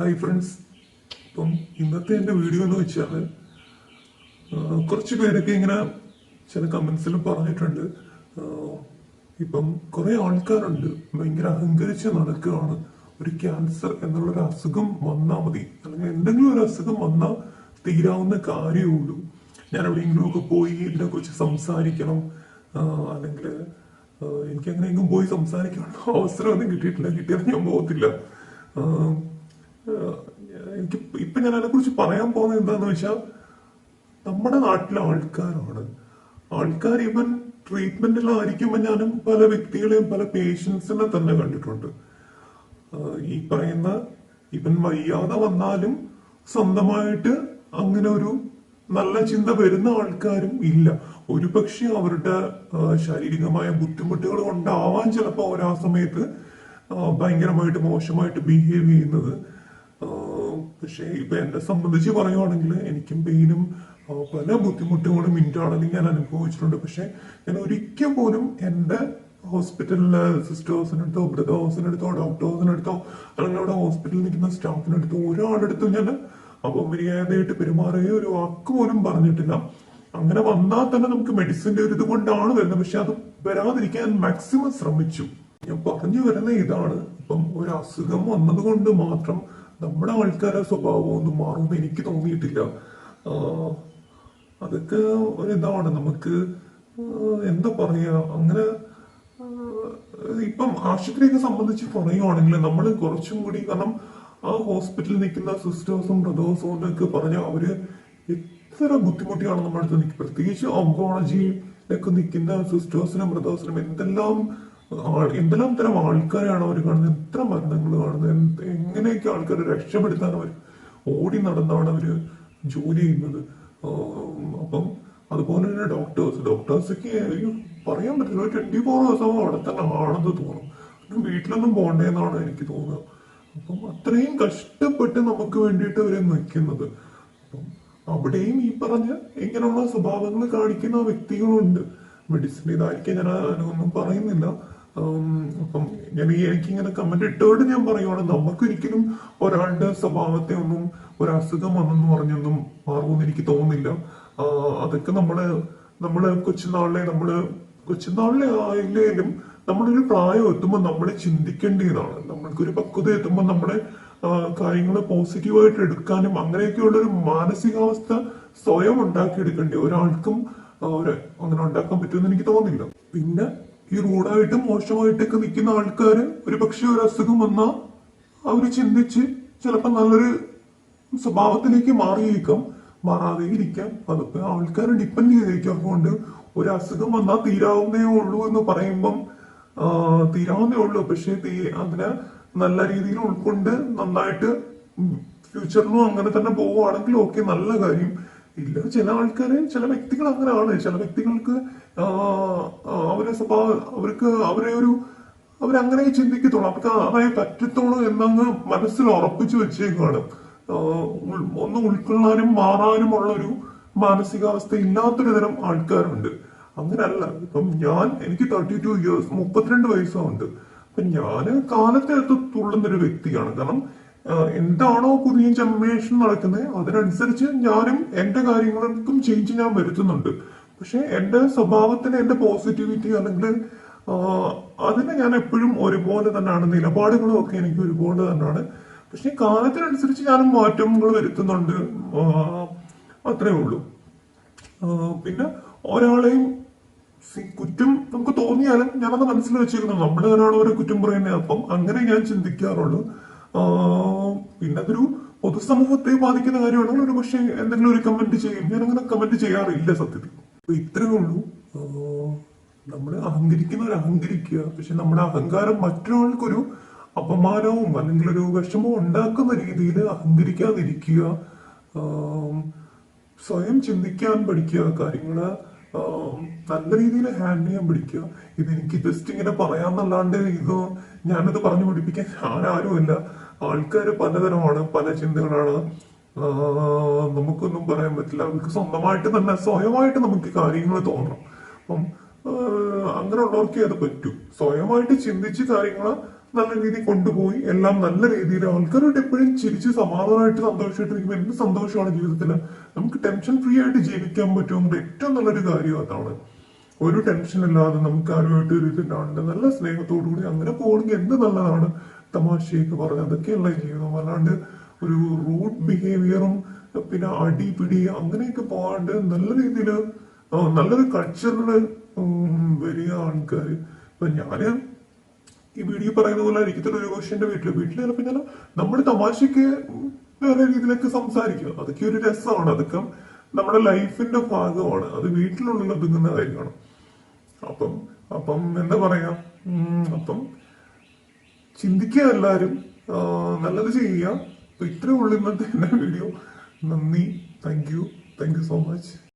Hi friends ഇപ്പം ഇന്നത്തെ എന്റെ വീഡിയോ എന്ന് വെച്ചാൽ കുറച്ച് പേരൊക്കെ ഇങ്ങനെ ചില കമൻസിൽ പറഞ്ഞിട്ടുണ്ട്. ഇപ്പം കുറേ ആൾക്കാരുണ്ട്. ഭയങ്കര അഹങ്കരിച്ച് നടക്കുകയാണ്. ഒരു ക്യാൻസർ എന്നുള്ളൊരു അസുഖം വന്നാൽ മതി. അല്ലെങ്കിൽ എന്തെങ്കിലും ഒരു അസുഖം വന്നാൽ തീരാവുന്ന കാര്യമേ ഉള്ളൂ ഞാൻ എവിടെയെങ്കിലുമൊക്കെ പോയി ഇതിനെക്കുറിച്ച് സംസാരിക്കണം. അല്ലെങ്കിൽ എനിക്ക് എങ്ങനെയെങ്കിലും പോയി സംസാരിക്കാനുള്ള അവസരമൊന്നും കിട്ടിയിട്ടില്ല. കിട്ടിയാൽ ഞാൻ പോകത്തില്ല. എനിക്ക് ഇപ്പൊ ഞാൻ അതിനെ കുറിച്ച് പറയാൻ പോകുന്നത് എന്താന്ന് വെച്ചാൽ നമ്മുടെ നാട്ടിലെ ആൾക്കാരാണ്. ആൾക്കാർ ഇവൻ ട്രീറ്റ്മെന്റിലായിരിക്കുമ്പോൾ ഞാനും പല വ്യക്തികളെയും പല പേഷ്യൻസിനെ തന്നെ കണ്ടിട്ടുണ്ട്. ഈ പറയുന്ന ഇവൻ വയ്യാതെ വന്നാലും സ്വന്തമായിട്ട് അങ്ങനെ ഒരു നല്ല ചിന്ത വരുന്ന ആൾക്കാരും ഇല്ല. ഒരുപക്ഷെ അവരുടെ ശാരീരികമായ ബുദ്ധിമുട്ടുകൾ കൊണ്ടാവാൻ ചിലപ്പോൾ ഓരോ സമയത്ത് ഭയങ്കരമായിട്ട് മോശമായിട്ട് ബിഹേവ് ചെയ്യുന്നത് പക്ഷേ ഇപ്പൊ എന്നെ സംബന്ധിച്ച് പറയുവാണെങ്കിൽ എനിക്കും പെയിനും പല ബുദ്ധിമുട്ടുകളും ഇന്റേണലി ഞാൻ അനുഭവിച്ചിട്ടുണ്ട്. പക്ഷെ ഞാൻ ഒരിക്കൽ പോലും എന്റെ ഹോസ്പിറ്റലിലെ സിസ്റ്റേഴ്സിനടുത്തോ ബ്രദേഴ്സിനടുത്തോ ഡോക്ടേഴ്സിനടുത്തോ അല്ലെങ്കിൽ അവിടെ ഹോസ്പിറ്റലിൽ നിൽക്കുന്ന സ്റ്റാഫിനടുത്തോ ഒരാളെടുത്തും ഞാൻ അപമര്യാദയായിട്ട് പെരുമാറുകയോ ഒരു വാക്ക് പോലും പറഞ്ഞിട്ടില്ല. അങ്ങനെ വന്നാൽ തന്നെ നമുക്ക് മെഡിസിന്റെ ഒരു ഇത് കൊണ്ടാണ് വരുന്നത്. പക്ഷെ അത് വരാതിരിക്കാൻ മാക്സിമം ശ്രമിച്ചു. ഞാൻ പറഞ്ഞു വരുന്ന ഇതാണ്. ഇപ്പം ഒരു അസുഖം വന്നത് കൊണ്ട് മാത്രം നമ്മുടെ ആൾക്കാരുടെ സ്വഭാവം ഒന്നും മാറുമെന്ന് എനിക്ക് തോന്നിയിട്ടില്ല. അതൊക്കെ അതൊക്കെ ഒരിതാണ്. നമുക്ക് എന്താ പറയാ അങ്ങനെ ഇപ്പം ആശുപത്രിയൊക്കെ സംബന്ധിച്ച് പറയുവാണെങ്കിൽ നമ്മൾ കുറച്ചും കൂടി കാരണം ആ ഹോസ്പിറ്റലിൽ നിൽക്കുന്ന സിസ്റ്റേഴ്സും ബ്രദേഴ്സും എന്നൊക്കെ പറഞ്ഞാൽ അവർ എത്ര ബുദ്ധിമുട്ടിയാണ് നമ്മുടെ അടുത്ത് നിൽക്കുക പ്രത്യേകിച്ച് ഓങ്കോളജിയിലൊക്കെ നിൽക്കുന്ന സിസ്റ്റേഴ്സിനും ബ്രദേഴ്സിനും എന്തെല്ലാം എന്തെല്ലാം തരം ആൾക്കാരാണ് അവർ കാണുന്നത് എത്ര മരണങ്ങൾ കാണുന്നത് എങ്ങനെയൊക്കെ ആൾക്കാരെ രക്ഷപ്പെടുത്താൻ അവർ ഓടി നടന്നാണ് അവർ ജോലി ചെയ്യുന്നത്? അപ്പം അതുപോലെ തന്നെ ഡോക്ടേഴ്സ് ഡോക്ടേഴ്സൊക്കെ പറയാൻ പറ്റില്ല. ട്വന്റി ഫോർ ഹവേഴ്സ് അവിടെ തന്നെ ആണെന്ന് തോന്നും. വീട്ടിലൊന്നും പോകണ്ടെന്നാണ് എനിക്ക് തോന്നുന്നത് അപ്പം അത്രയും കഷ്ടപ്പെട്ട് നമുക്ക് വേണ്ടിയിട്ട് അവരെ നിൽക്കുന്നത്. അപ്പം അവിടെയും ഈ പറഞ്ഞ ഇങ്ങനെയുള്ള സ്വഭാവങ്ങൾ കാണിക്കുന്ന വ്യക്തികളുണ്ട്. മെഡിസിൻ ഇതായിരിക്കും ഞാൻ ഒന്നും പറയുന്നില്ല. അപ്പം ഞാൻ എനിക്കിങ്ങനെ കമന്റ് ഇട്ടുകൊണ്ട് ഞാൻ പറയുവാണ് നമുക്കൊരിക്കലും ഒരാളുടെ സ്വഭാവത്തെ ഒന്നും ഒരു അസുഖം വന്നെന്ന് പറഞ്ഞൊന്നും മാറുമെന്ന് എനിക്ക് തോന്നുന്നില്ല. അതൊക്കെ നമ്മൾ നമ്മൾ കൊച്ചുനാളിലെ നമ്മൾ കൊച്ചുനാളിലെ ആയില്ലേലും നമ്മളൊരു പ്രായം എത്തുമ്പോൾ നമ്മൾ ചിന്തിക്കേണ്ടതാണ്. നമ്മൾക്കൊരു പക്വത എത്തുമ്പോൾ നമ്മളെ കാര്യങ്ങൾ പോസിറ്റീവായിട്ട് എടുക്കാനും അങ്ങനെയൊക്കെയുള്ള ഒരു മാനസികാവസ്ഥ സ്വയം ഉണ്ടാക്കിയെടുക്കേണ്ടി ഒരാൾക്കും അങ്ങനെ ഉണ്ടാക്കാൻ പറ്റുമെന്ന് എനിക്ക് തോന്നുന്നില്ല. പിന്നെ ഈ റോഡായിട്ട് മോശമായിട്ടൊക്കെ നിൽക്കുന്ന ആൾക്കാര് ഒരു പക്ഷെ ഒരു അസുഖം വന്നാൽ അവർ ചിന്തിച്ച് ചിലപ്പോൾ നല്ലൊരു സ്വഭാവത്തിലേക്ക് മാറിയേക്കാം. മാറാതെ ഇരിക്കാം അതിപ്പോ ആൾക്കാരെ ഡിപ്പെൻഡ് ചെയ്തിരിക്കും അതുകൊണ്ട് ഒരു അസുഖം വന്നാൽ തീരാവുന്നേ ഉള്ളൂ എന്ന് പറയുമ്പം തീരാവുന്നേ ഉള്ളൂ. പക്ഷെ അതിനെ നല്ല രീതിയിൽ ഉൾക്കൊണ്ട് നന്നായിട്ട് ഫ്യൂച്ചറിലും അങ്ങനെ തന്നെ പോവുകയാണെങ്കിൽ ഓക്കെ നല്ല കാര്യം. ഇല്ല. ചില ആൾക്കാര് ചില വ്യക്തികൾ അങ്ങനെയാണ്. ചില വ്യക്തികൾക്ക് അവരെ സ്വഭാവ അവർക്ക് അവരെ ഒരു അവരങ്ങനെ ചിന്തിക്കത്തുള്ളൂ. അവർക്ക് അതേ പറ്റത്തുള്ളൂ എന്നങ്ങ് മനസ്സിൽ ഉറപ്പിച്ചു വെച്ചേക്കാണ് ഒന്ന് ഉൾക്കൊള്ളാനും മാറാനും ഉള്ള ഒരു മാനസികാവസ്ഥ ഇല്ലാത്തൊരു തരം ആൾക്കാരുണ്ട്. അങ്ങനല്ല. ഇപ്പം ഞാൻ എനിക്ക് തേർട്ടി ടു ഇയേഴ്സ് മുപ്പത്തിരണ്ട് വയസ്സുണ്ട്. അപ്പൊ ഞാൻ കാലത്തെ അടുത്ത് തുള്ളുന്നൊരു വ്യക്തിയാണ്. കാരണം എന്താണോ പുതിയ ജനറേഷൻ നടക്കുന്നത് അതിനനുസരിച്ച് ഞാനും എന്റെ കാര്യങ്ങൾക്കും ചേഞ്ച് ഞാൻ വരുത്തുന്നുണ്ട്. പക്ഷെ എന്റെ സ്വഭാവത്തിന് എന്റെ പോസിറ്റിവിറ്റി അല്ലെങ്കിൽ അതിനെ ഞാൻ എപ്പോഴും ഒരുപോലെ തന്നെയാണ് നിലപാടുകളും ഒക്കെ എനിക്ക് ഒരുപോലെ തന്നെയാണ്. പക്ഷെ കാലത്തിനനുസരിച്ച് ഞാൻ മാറ്റങ്ങൾ വരുത്തുന്നുണ്ട് അത്രേ ഉള്ളൂ. പിന്നെ ഒരാളെയും കുറ്റം നമുക്ക് തോന്നിയാലും ഞാനത് മനസ്സിൽ വെച്ചേക്കുന്നു. നമ്മൾ ഒരാൾ ഒരു കുറ്റം പറയുന്നത്. അപ്പം അങ്ങനെ ഞാൻ ചിന്തിക്കാറുള്ളൂ. പിന്നെ അതൊരു പൊതുസമൂഹത്തെ ബാധിക്കുന്ന കാര്യമാണെങ്കിൽ ഒരു പക്ഷേ എന്തെങ്കിലും ഒരു കമന്റ് ചെയ്യും. ഞാൻ അങ്ങനെ കമന്റ് ചെയ്യാറില്ല സത്യത്തിൽ. അപ്പൊ ഇത്രയേ ഉള്ളൂ. നമ്മൾ അഹങ്കരിക്കുന്നവർ അഹങ്കരിക്കുക. പക്ഷെ നമ്മുടെ അഹങ്കാരം മറ്റൊരാൾക്കൊരു അപമാനവും അല്ലെങ്കിൽ ഒരു വിഷമവും ഉണ്ടാക്കുന്ന രീതിയിൽ അഹങ്കരിക്കാതിരിക്കുക. സ്വയം ചിന്തിക്കാൻ പഠിക്കുക. കാര്യങ്ങൾ നല്ല രീതിയിൽ ഹാൻഡിൽ ചെയ്യാൻ പഠിക്കുക ഇതെനിക്ക് ജസ്റ്റ് ഇങ്ങനെ പറയാന്നല്ലാണ്ട് ഇത് ഞാനിത് പറഞ്ഞു പഠിപ്പിക്കാൻ ഞാൻ ആരുമില്ല ആൾക്കാർ പലതരമാണ് പല ചിന്തകളാണ്. നമുക്കൊന്നും പറയാൻ പറ്റില്ല. അവർക്ക് സ്വന്തമായിട്ട് തന്നെ സ്വയമായിട്ട് നമുക്ക് കാര്യങ്ങൾ തോന്നണം. അപ്പം അങ്ങനെയുള്ളവർക്കേ അത് പറ്റൂ. സ്വയമായിട്ട് ചിന്തിച്ച് കാര്യങ്ങൾ നല്ല രീതിയിൽ കൊണ്ടുപോയി. എല്ലാം നല്ല രീതിയിൽ ആൾക്കാരോട് എപ്പോഴും ചിരിച്ച് സമാധാനമായിട്ട് സന്തോഷമായിട്ടിരിക്കുമ്പോൾ എന്ത് സന്തോഷമാണ് ജീവിതത്തിൽ നമുക്ക് ടെൻഷൻ ഫ്രീ ആയിട്ട് ജീവിക്കാൻ പറ്റുമെങ്കിൽ ഏറ്റവും നല്ലൊരു കാര്യം അതാണ്. ഒരു ടെൻഷൻ ഇല്ലാതെ നമുക്ക് ആരുമായിട്ട് ഒരു ഇതില്ലാണ്ട് നല്ല സ്നേഹത്തോടു കൂടി അങ്ങനെ പോകണമെങ്കിൽ എന്ത് നല്ലതാണ്? തമാശയൊക്കെ പറഞ്ഞ് അതൊക്കെയല്ല ജീവിതം. അല്ലാണ്ട് ഒരു റൂഡ് ബിഹേവിയറും പിന്നെ അടി പിടി അങ്ങനെയൊക്കെ പോകാണ്ട് നല്ല രീതിയിൽ നല്ലൊരു കൾച്ചറിൽ വരിക ആൾക്കാർ ഇപ്പൊ ഞാൻ ഈ വീഡിയോ പറയുന്ന പോലെ ഇരിക്കത്തുള്ള ഒരു ക്വസ്റ്റ്യന്റെ വീട്ടിൽ വീട്ടിൽ ചിലപ്പോൾ ഞാൻ നമ്മുടെ തമാശക്ക് വേറെ രീതിയിലൊക്കെ സംസാരിക്കും. അതൊക്കെ ഒരു രസമാണ്. അതൊക്കെ നമ്മുടെ ലൈഫിന്റെ ഭാഗമാണ്. അത് വീട്ടിലുള്ള ഒതുങ്ങുന്ന കാര്യമാണ്. അപ്പം അപ്പം എന്താ പറയാ? അപ്പം ചിന്തിക്കുക എല്ലാവരും. നല്ലത് ചെയ്യുക. അപ്പൊ ഇത്രേ ഉള്ളൂ ഇന്നത്തെ എന്റെ വീഡിയോ. നന്ദി. Thank you thank you so much